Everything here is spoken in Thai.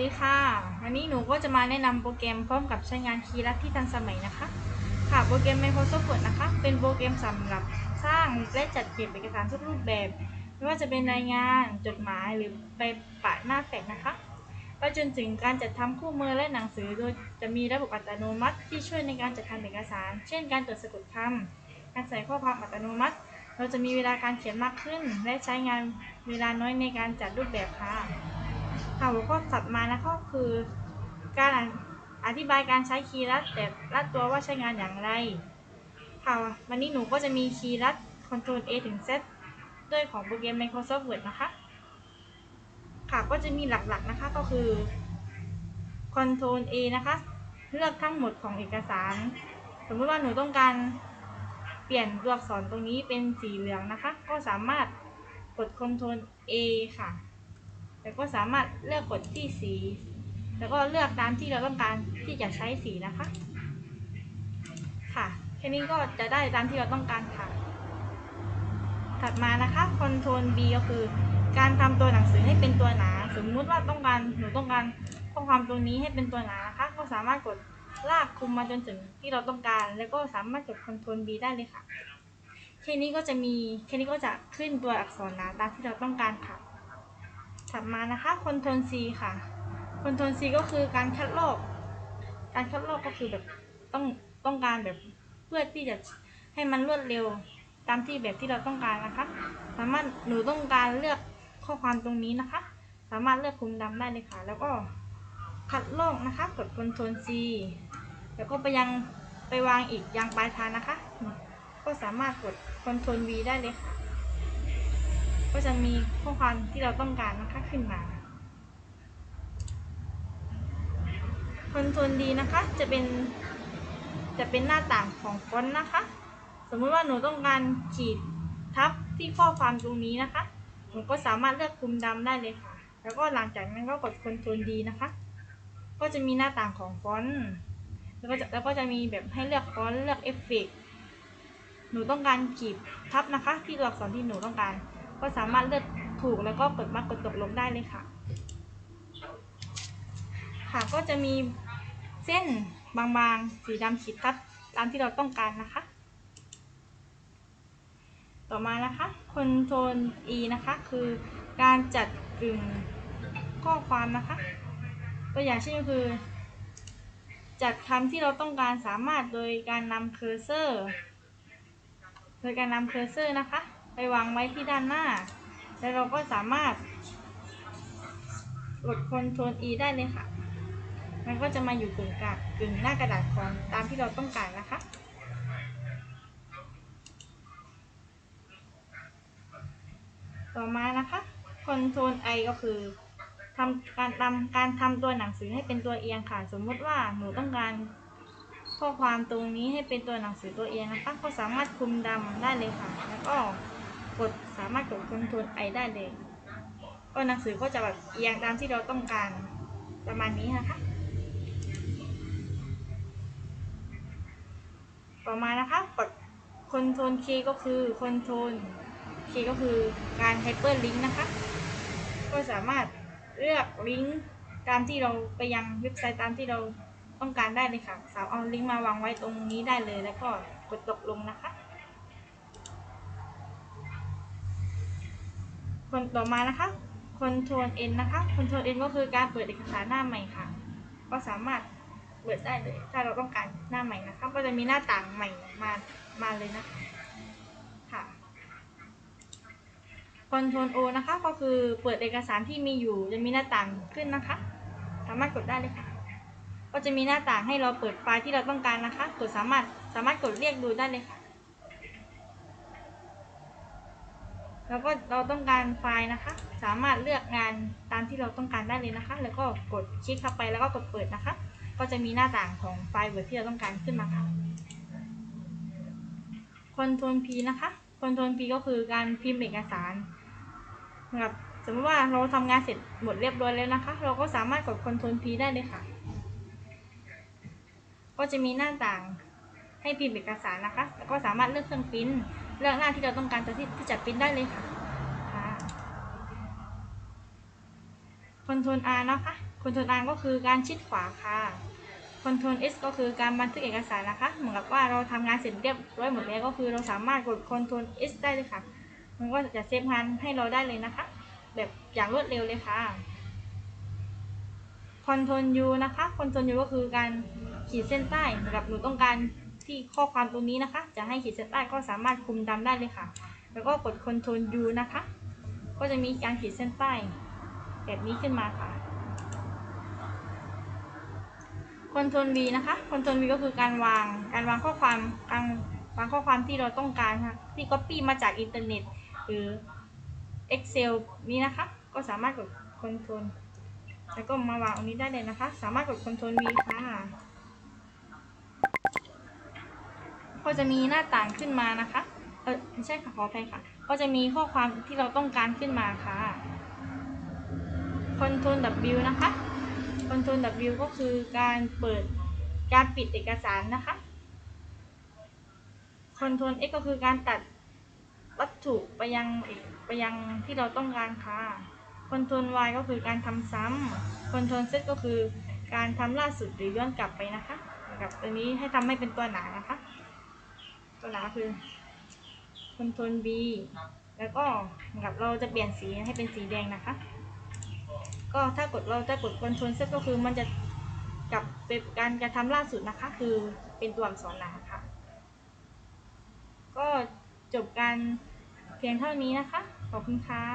ดีค่ะ วันนี้หนูก็จะมาแนะนำโปรแกรมพร้อมกับใช้งานคีย์ลัดที่ทันสมัยนะคะ ค่ะโปรแกรม Microsoft Word นะคะ เป็นโปรแกรมสำหรับสร้างและจัดเก็บเอกสารทุกรูปแบบ ไม่ว่าจะเป็นรายงานจดหมายหรือใบปะหน้าแฟกซ์นะคะไปจนถึงการจัดทำคู่มือและหนังสือโดยจะมีระบบอัตโนมัติที่ช่วยในการจัดทำเอกสาร เช่น การตรวจสะกดคำการใส่ข้อความอัตโนมัติ เราจะมีเวลาการเขียนมากขึ้น และใช้งานเวลาน้อยในการจัดรูปแบบค่ะ ค่ะหัวข้อถัดมานะก็คือ การอธิบายการใช้คีย์ลัดแต่ละตัวว่าใช้งานอย่างไร ค่ะ วันนี้หนูก็จะมีคีย์ลัด Ctrl A ถึง Z ด้วยของโปรแกรม Microsoft Word นะคะ ค่ะก็จะมีหลักๆนะคะก็คือ Ctrl A นะคะ เลือกทั้งหมดของเอกสาร สมมติว่าหนูต้องการเปลี่ยนตัวอักษรตรงนี้เป็นสีเหลืองนะคะ ก็สามารถกด Ctrl A ค่ะ แล้วก็สามารถเลือกกดที่สี แล้วก็เลือกตามที่เราต้องการที่จะใช้สีนะคะ ค่ะแค่นี้ก็จะได้ตามที่เราต้องการค่ะ ถัดมานะคะ Ctrl B ก็คือการทำตัวหนังสือให้เป็นตัวหนา สมมุติว่าต้องการหนูต้องการข้อความตรงนี้ให้เป็นตัวหนานะคะ ก็สามารถกดลากคุมมาจนถึงที่เราต้องการ แล้วก็สามารถกด Ctrl B ได้เลยค่ะแค่นี้ก็จะมีแค่นี้ก็จะขึ้นตัวอักษรหนาตามที่เราต้องการค่ะ ถัดมานะคะคอนโทรล C ค่ะคอนโทรล C ก็คือการคัดลอก การคัดลอกก็คือแบบต้องต้องการแบบเพื่อที่จะให้มันรวดเร็วตามที่แบบที่เราต้องการนะคะ สามารถหนูต้องการเลือกข้อความตรงนี้นะคะ สามารถเลือกคุมดำได้เลยค่ะ แล้วก็คัดลอกนะคะ กดคอนโทรล C แล้วก็ไปยังไปวางอีกยังปลายทางนะคะ ก็สามารถกดคอนโทรล V ได้เลยค่ะ ก็จะมีข้อความที่เราต้องการนะคะขึ้นมาคอนโทรลดีนะคะ จะเป็น จะเป็นหน้าต่างของฟอนต์นะคะ สมมติว่าหนูต้องการขีดทับที่ข้อความตรงนี้นะคะ หนูก็สามารถเลือกคุมดำได้เลยค่ะ แล้วก็หลังจากนั้นก็กดคอนโทรลดีนะคะ ก็จะมีหน้าต่างของฟอนต์ แล้วก็จะแล้วก็จะมีแบบให้เลือกฟอนต์ เลือกเอฟเฟกต์หนูต้องการขีดทับนะคะ ที่ตัวอักษรที่หนูต้องการ ก็สามารถเลือกถูกแล้วก็กดมากดตกลงได้เลยค่ะ ค่ะก็จะมีเส้นบางๆ สีดำขีดทับตามที่เราต้องการนะคะ ต่อมานะคะ Ctrl E นะคะคือการจัดกึ่งข้อความนะคะ ตัวอย่างเช่นคือ จัดคำที่เราต้องการสามารถโดยการนำเคอร์เซอร์ โดยการนำเคอร์เซอร์นะคะ ไปวางไว้ที่ด้านหน้า แล้วเราก็สามารถกด Ctrl E ได้เลยค่ะ มันก็จะมาอยู่กึ่งกลางกึ่งหน้ากระดาษฟอนตามที่เราต้องการนะคะ ต่อมานะคะ Ctrl I ก็คือทำการทำการทำตัวหนังสือให้เป็นตัวเอียงค่ะ สมมติว่าหนูต้องการข้อความตรงนี้ให้เป็นตัวหนังสือตัวเอียงนะคะ ก็สามารถคุมดำได้เลยค่ะ แล้วก็ กดสามารถกด Ctrl I ไอได้เลย ก็หนังสือก็จะแบบเอียงตามที่เราต้องการประมาณนี้นะคะ ต่อมานะคะกด Ctrl K ก็คือ Ctrl K ก็คือการ Hyperlink นะคะ ก็สามารถเลือกลิงก์ตามที่เราไปยังเว็บไซต์ตามที่เราต้องการได้เลยค่ะ สามเอาลิงก์มาวางไว้ตรงนี้ได้เลยแล้วก็กดตกลงนะคะ คนต่อมานะคะ Ctrl N นะคะ Ctrl N ก็คือการเปิดเอกสารหน้าใหม่ค่ะ ก็สามารถเปิดได้เลย ถ้าเราต้องการหน้าใหม่นะคะ ก็จะมีหน้าต่างใหม่มา มาเลยนะคะ ค่ะ Ctrl O นะคะ ก็คือเปิดเอกสารที่มีอยู่ จะมีหน้าต่างขึ้นนะคะ สามารถกดได้เลยค่ะ ก็จะมีหน้าต่างให้เราเปิดไฟล์ที่เราต้องการนะคะ กดสามารถ สามารถกดเรียกดูได้เลยค่ะ แล้วก็เราต้องการไฟล์นะคะ สามารถเลือกงานตามที่เราต้องการได้เลยนะคะ แล้วก็กดคลิกเข้าไปแล้วก็กดเปิดนะคะ ก็จะมีหน้าต่างของไฟล์ Word ที่เราต้องการขึ้นมาค่ะ Ctrl P นะคะ Ctrl P ก็คือการพิมพ์เอกสารนะครับสมมติว่าเราทำงานเสร็จหมดเรียบร้อยแล้วนะคะ เราก็สามารถกด Ctrl P ได้เลยค่ะ ก็จะมีหน้าต่างให้พิมพ์เอกสารนะคะ แล้วก็สามารถเลือกเครื่องปริ้น เลือกหน้าที่เราต้องการจะที่จะปริ้นได้เลยค่ะค่ะ Ctrl R นะคะ Ctrl R ก็คือการชิดขวาค่ะ Ctrl S ก็คือการบันทึกเอกสารนะคะ เหมือนกับว่าเราทำงานเสร็จเรียบร้อยหมดแล้วก็คือเราสามารถกด Ctrl S ได้เลยค่ะ มันก็จะเซฟงานให้เราได้เลยนะคะ แบบอย่างรวดเร็วเลยค่ะ Ctrl U นะคะ Ctrl U ก็คือการขีดเส้นใต้เหมือนกับหนูต้องการ ที่ข้อความตรงนี้นะคะ จะให้ขีดเส้นใต้ก็สามารถคุมดำได้เลยค่ะ แล้วก็กด Ctrl U นะคะ ก็จะมีการขีดเส้นใต้ แบบนี้ขึ้นมาค่ะ Ctrl V นะคะ Ctrl V ก็คือการวาง การวางข้อความ การวางข้อความที่เราต้องการค่ะ ที่ Copy มาจากอินเทอร์เน็ต หรือ Excel นี้นะคะ ก็สามารถกด Ctrl แล้วก็มาวางตรงนี้ได้เลยนะคะ สามารถกด Ctrl V ค่ะ ก็จะมีหน้าต่างขึ้นมานะคะเออไม่ใช่ค่ะขออภัยค่ะ ก็จะมีข้อความที่เราต้องการขึ้นมาค่ะ Ctrl W นะคะ Ctrl W ก็คือการเปิดการปิดเอกสารนะคะ Ctrl X ก็คือการตัดวัตถุไปยังไปยังที่เราต้องการค่ะ Ctrl Y ก็คือการทำซ้ำ Ctrl Z ก็คือการทำล่าสุดหรือย้อนกลับไปนะคะ กับตัวนี้ให้ทำให้เป็นตัวหนานะคะ ตัวหนาคือ Ctrl B แล้วก็เหมือนกับเราจะเปลี่ยนสีให้เป็นสีแดงนะคะ ก็ถ้ากดเราจะกด Ctrl Z ก็คือมันจะกลับเป็นการกระทำล่าสุดนะคะ คือเป็นตัวอักษรหนาค่ะ ก็จบการเพียงเท่านี้นะคะ ขอบคุณค่ะ